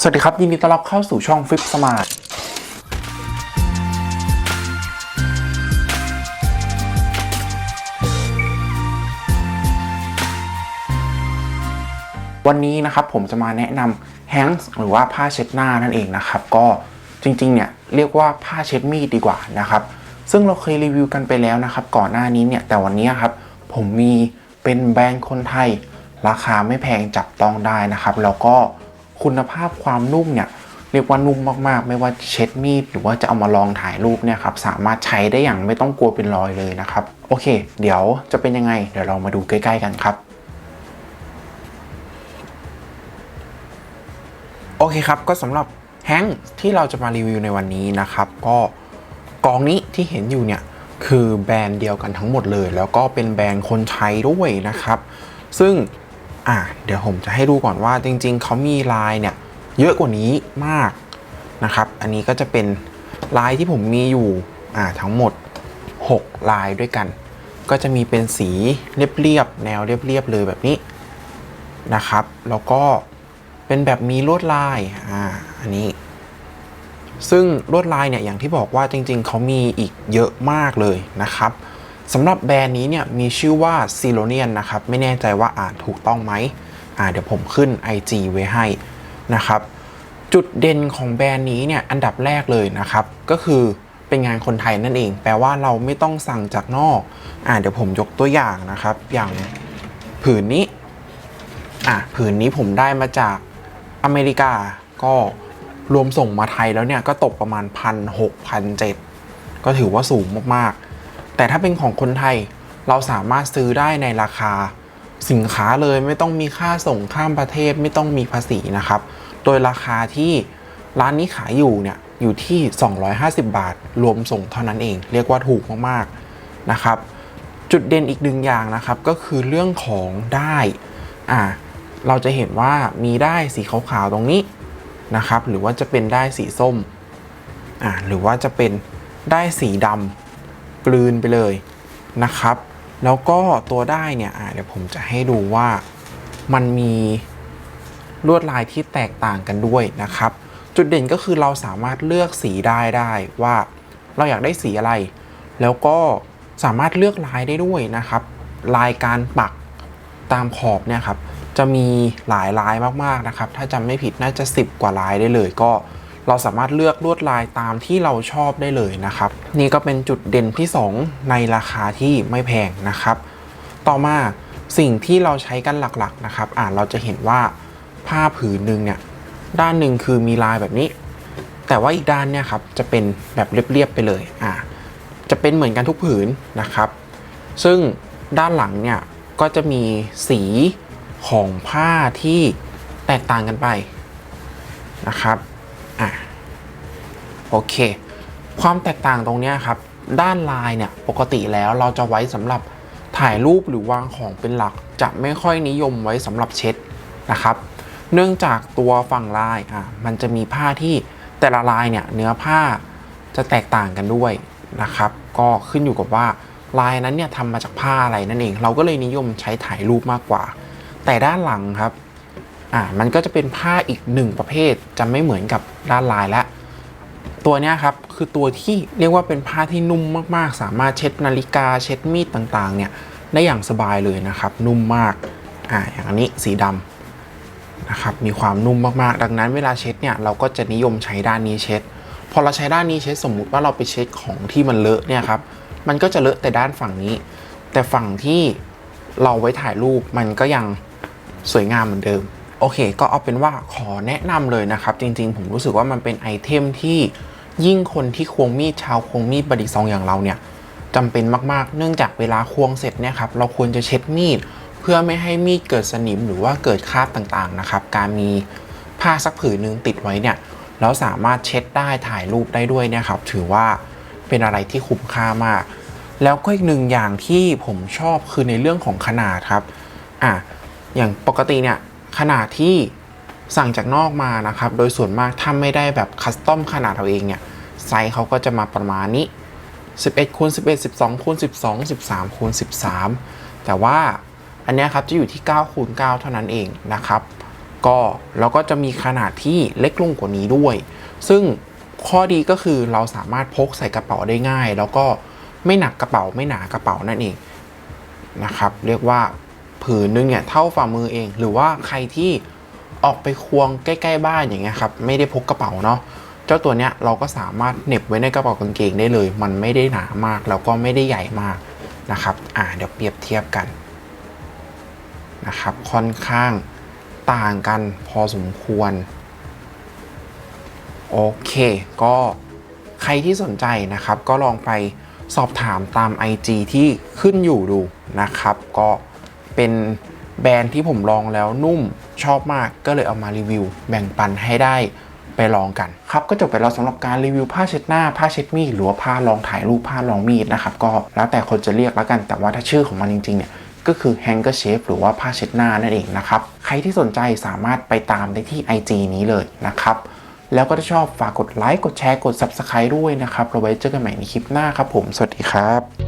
สวัสดีครับ ยินดีต้อนรับเข้าสู่ช่องฟิปสมาร์ทวันนี้นะครับผมจะมาแนะนำแฮงส์หรือว่าผ้าเช็ดหน้านั่นเองนะครับ ก็จริงๆเนี่ยเรียกว่าผ้าเช็ดมีดดีกว่านะครับ ซึ่งเราเคยรีวิวกันไปแล้วนะครับ ก่อนหน้านี้เนี่ยแต่วันนี้ครับผมมีเป็นแบรนด์คนไทย ราคาไม่แพงจับต้องได้นะครับ แล้วก็ คุณภาพความนุ่มเนี่ยเรียกว่านุ่มมากๆ ไม่ว่าเช็ดมีดหรือว่าจะเอามาลองถ่ายรูปเนี่ยครับสามารถใช้ได้อย่างไม่ต้องกลัวเป็นรอยเลยนะครับ โอเค เดี๋ยวจะเป็นยังไง เดี๋ยวเรามาดูใกล้ ๆ กันครับโอเคครับก็สำหรับแฮงก์ที่เราจะมารีวิวในวันนี้นะครับ ก็กองนี้ที่เห็นอยู่เนี่ยคือแบรนด์เดียวกันทั้งหมดเลย แล้วก็เป็นแบรนด์คนใช้ด้วยนะครับ ซึ่ง อะเดี๋ยวผมจะให้ดูก่อนว่าจริง ๆเขามีลายเนี่ยเยอะกว่านี้มากนะครับ อันนี้ก็จะเป็นลายที่ผมมีอยู่อ่าทั้งหมด 6 ลายด้วยกัน ก็จะมีเป็นสีเรียบๆแนวเรียบๆเลยแบบนี้นะครับ แล้วก็เป็นแบบมีลวดลายอ่าอันนี้ ซึ่งลวดลายเนี่ยอย่างที่บอกว่าจริง ๆเขามีอีกเยอะมากเลยนะครับ สำหรับแบรนด์นี้เนี่ยมีชื่อว่า s i l o n i a n นนะครับ ไม่แน่ใจว่าอ่านถูกต้องไหมอ่าเดี๋ยวผมขึ้น IG ไว้ให้นะครับ จุดเด่นของแบรนด์นี้เนี่ยอันดับแรกเลยนะครับ ก็คือเป็นงานคนไทยนั่นเอง แปลว่าเราไม่ต้องสั่งจากนอกอ่าเดี๋ยวผมยกตัวอย่างนะครับ อย่างผืนนี้อะผืนนี้ผมได้มาจากอเมริกาก็รวมส่งมาไทยแล้วเนี่ยก็ตกประมาณพันหกพันเจ็ดก็ถือว่าสูงมากๆ แต่ถ้าเป็นของคนไทยเราสามารถซื้อได้ในราคาสินค้าเลยไม่ต้องมีค่าส่งข้ามประเทศไม่ต้องมีภาษีนะครับ โดยราคาที่ร้านนี้ขายอยู่เนี่ยอยู่ที่ 250 บาท รวมส่งเท่านั้นเอง เรียกว่าถูกมากๆนะครับ จุดเด่นอีกหนึ่งอย่างนะครับ ก็คือเรื่องของได้อ่าเราจะเห็นว่ามีได้สีขาวๆตรงนี้นะครับ หรือว่าจะเป็นได้สีส้มอ่าหรือว่าจะเป็นได้สีดำ กลืนไปเลยนะครับ แล้วก็ตัวได้เนี่ยเดี๋ยวผมจะให้ดูว่ามันมีลวดลายที่แตกต่างกันด้วยนะครับ จุดเด่นก็คือเราสามารถเลือกสีได้ได้ว่าเราอยากได้สีอะไร แล้วก็สามารถเลือกลายได้ด้วยนะครับ ลายการปักตามขอบเนี่ยครับจะมีหลายลายมากๆนะครับ ถ้าจำไม่ผิดน่าจะ 10 กว่าลายได้เลยก็ เราสามารถเลือกลวดลายตามที่เราชอบได้เลยนะครับ นี่ก็เป็นจุดเด่นที่ 2 ในราคาที่ไม่แพงนะครับ ต่อมาสิ่งที่เราใช้กันหลักๆนะครับอ่าเราจะเห็นว่าผ้าผืนหนึ่งเนี่ยด้านหนึ่งคือมีลายแบบนี้ แต่ว่าอีกด้านเนี่ยครับจะเป็นแบบเรียบๆไปเลยอ่าจะเป็นเหมือนกันทุกผืนนะครับ ซึ่งด้านหลังเนี่ยก็จะมีสีของผ้าที่แตกต่างกันไปนะครับ อะโอเค ความแตกต่างตรงนี้ครับ ด้านลายเนี่ยปกติแล้วเราจะไว้สำหรับถ่ายรูปหรือวางของเป็นหลัก จะไม่ค่อยนิยมไว้สำหรับเช็ดนะครับ เนื่องจากตัวฝั่งลายอะมันจะมีผ้าที่แต่ละลายเนี่ยเนื้อผ้าจะแตกต่างกันด้วยนะครับ ก็ขึ้นอยู่กับว่าลายนั้นเนี่ยทำมาจากผ้าอะไรนั่นเอง เราก็เลยนิยมใช้ถ่ายรูปมากกว่า แต่ด้านหลังครับ อ่ามันก็จะเป็นผ้าอีกหนึ่งประเภทจะไม่เหมือนกับด้านลายและตัวนี้ครับคือตัวที่เรียกว่าเป็นผ้าที่นุ่มมากๆ สามารถเช็ดนาฬิกาเช็ดมีดต่างๆเนี่ยได้อย่างสบายเลยนะครับ นุ่มมากอ่าอย่างอันนี้สีดำนะครับมีความนุ่มมากๆ ดังนั้นเวลาเช็ดเนี่ยเราก็จะนิยมใช้ด้านนี้เช็ด พอเราใช้ด้านนี้เช็ดสมมุติว่าเราไปเช็ดของที่มันเลอะเนี่ยครับมันก็จะเลอะแต่ด้านฝั่งนี้ แต่ฝั่งที่เราไว้ถ่ายรูปมันก็ยังสวยงามเหมือนเดิม โอเค ก็เอาเป็นว่าขอแนะนำเลยนะครับ จริง ๆ ผมรู้สึกว่ามันเป็นไอเทมที่ยิ่งคนที่ควงมีดชาวควงมีดบดิซองอย่างเราเนี่ยจำเป็นมากๆ เนื่องจากเวลาควงเสร็จเนี่ยครับเราควรจะเช็ดมีด เพื่อไม่ให้มีดเกิดสนิมหรือว่าเกิดคราบต่างๆนะครับ การมีผ้าสักผืนหนึ่งติดไว้เนี่ยแล้วสามารถเช็ดได้ถ่ายรูปได้ด้วยเนี่ยครับถือว่าเป็นอะไรที่คุ้มค่ามาก แล้วก็อีกหนึ่งอย่างที่ผมชอบคือในเรื่องของขนาดครับอะอย่างปกติเนี่ย ขนาดที่สั่งจากนอกมานะครับ โดยส่วนมากถ้าไม่ได้แบบคัสตอมขนาดเราเองเนี่ยไซส์เขาก็จะมาประมาณนี้ 11คูณ11 12คูณ12 13คูณ13 แต่ว่าอันนี้ครับจะอยู่ที่9คูณ9เท่านั้นเองนะครับ ก็แล้วก็จะมีขนาดที่เล็กลงกว่านี้ด้วย ซึ่งข้อดีก็คือเราสามารถพกใส่กระเป๋าได้ง่าย แล้วก็ไม่หนักกระเป๋าไม่หนากระเป๋านั่นเองนะครับ เรียกว่า ผืนนึงเนี่ยเท่าฝ่ามือเอง หรือว่าใครที่ออกไปควงใกล้ ๆ บ้านอย่างเงี้ยครับไม่ได้พกกระเป๋าเนาะเจ้าตัวเนี้ยเราก็สามารถเหน็บไว้ในกระเป๋ากางเกงได้เลย มันไม่ได้หนามากแล้วก็ไม่ได้ใหญ่มากนะครับอ่าเดี๋ยวเปรียบเทียบกันนะครับค่อนข้างต่างกันพอสมควรโอเค ก็ใครที่สนใจนะครับ ก็ลองไปสอบถามตาม IG ที่ขึ้นอยู่ดูนะครับ ก็ เป็นแบรนด์ที่ผมลองแล้วนุ่มชอบมากก็เลยเอามารีวิว แบ่งปันให้ได้ไปลองกันครับก็จบไปแล้วสำหรับการรีวิวผ้าเช็ดหน้าผ้าเช็ดมีดหรือว่าผ้ารองถ่ายรูปผ้ารองมีดนะครับก็แล้วแต่คนจะเรียกแล้วกันแต่ว่าถ้าชื่อของมันจริงๆเนี่ยก็คือ handkerchief หรือว่าผ้าเช็ดหน้านั่นเองนะครับ ใครที่สนใจสามารถไปตามได้ที่ IG นี้เลยนะครับ แล้วก็ถ้าชอบฝากกดไลค์กดแชร์กด Subscribe ด้วยนะครับเราไว้เจอกันใหม่ในคลิปหน้าครับผม สวัสดีครับ